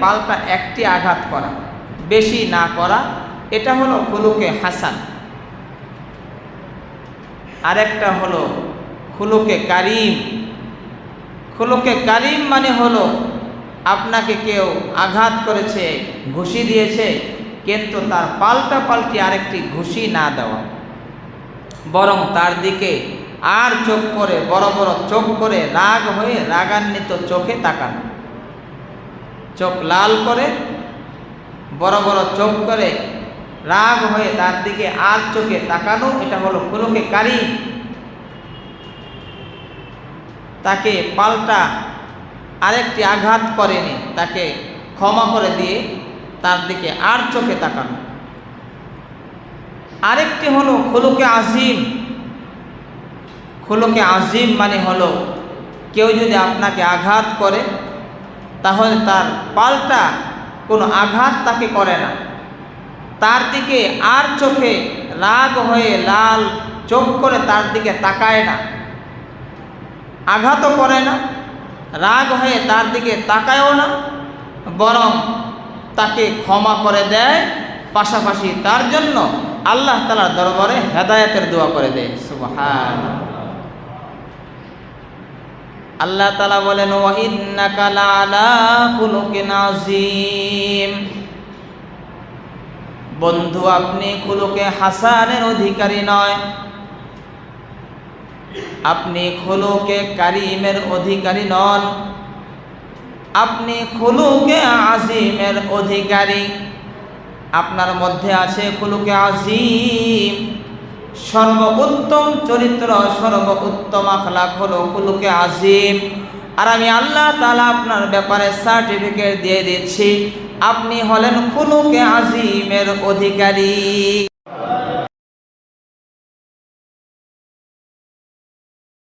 পাল্টা একটি আঘাত করা, বেশি না করা, এটা হলো খুলুকে হাসান। আরেকটা হলো খুলুকে কারিম। খুলুকে কারিম মানে হলো আপনাকে কেউ আঘাত করেছে, ঘুষি দিয়েছে, কিন্তু তার পাল্টা পাল্টি আরেকটি ঘুষি না দেওয়া। বরং তার দিকে আর চোখ করে, বড় বড় চোখ করে রাগ হয়ে রাগান্বিত চোখে তাকানো। চোখ লাল করে, বড় বড় চোখ করে রাগ হয়ে তার দিকে আর চোখে তাকানো, এটা হলো খুলুকে কারি। তাকে পাল্টা আরেকটি আঘাত করেনি, তাকে ক্ষমা করে দিয়ে তার দিকে আর চোখে তাকানো। আরেকটি হলো খুলুকে আজিম। খুলুকে আজিম মানে হলো কেউ যদি আপনাকে আঘাত করে তাহলে তার পাল্টা কোনো আঘাত তাকে করে না। তার দিকে আর চোখে রাগ হয়ে লাল চোখ করে তার দিকে তাকায় না। আঘাতও করে না, রাগ হয়ে তার দিকে তাকায়ও না, বরং তাকে ক্ষমা করে দেয়। পাশাপাশি তার জন্য আল্লাহ তালার দরবারে হেদায়তের দোয়া করে দেয়। সুবহান আল্লাহ তালা বলেন "ওয়া ইন্নাকা লাআলা খুলুকিন আযীম।" বন্ধু, আপনি খুলুকে হাসানের অধিকারী নয়। আপনি খুলুকে কারিমের অধিকারী নন। আপনি খুলুকে আজিমের অধিকারী। আপনার মধ্যে আছে খুলুকে আজিম সর্বোত্তম চরিত্র, সর্বোত্তম আখলাক হলো কুলুকে আজিম। আর আমি আল্লাহ তালা আপনার ব্যাপারে সার্টিফিকেট দিয়ে দিচ্ছি, আপনি হলেন কুলুকে আজিমের অধিকারী।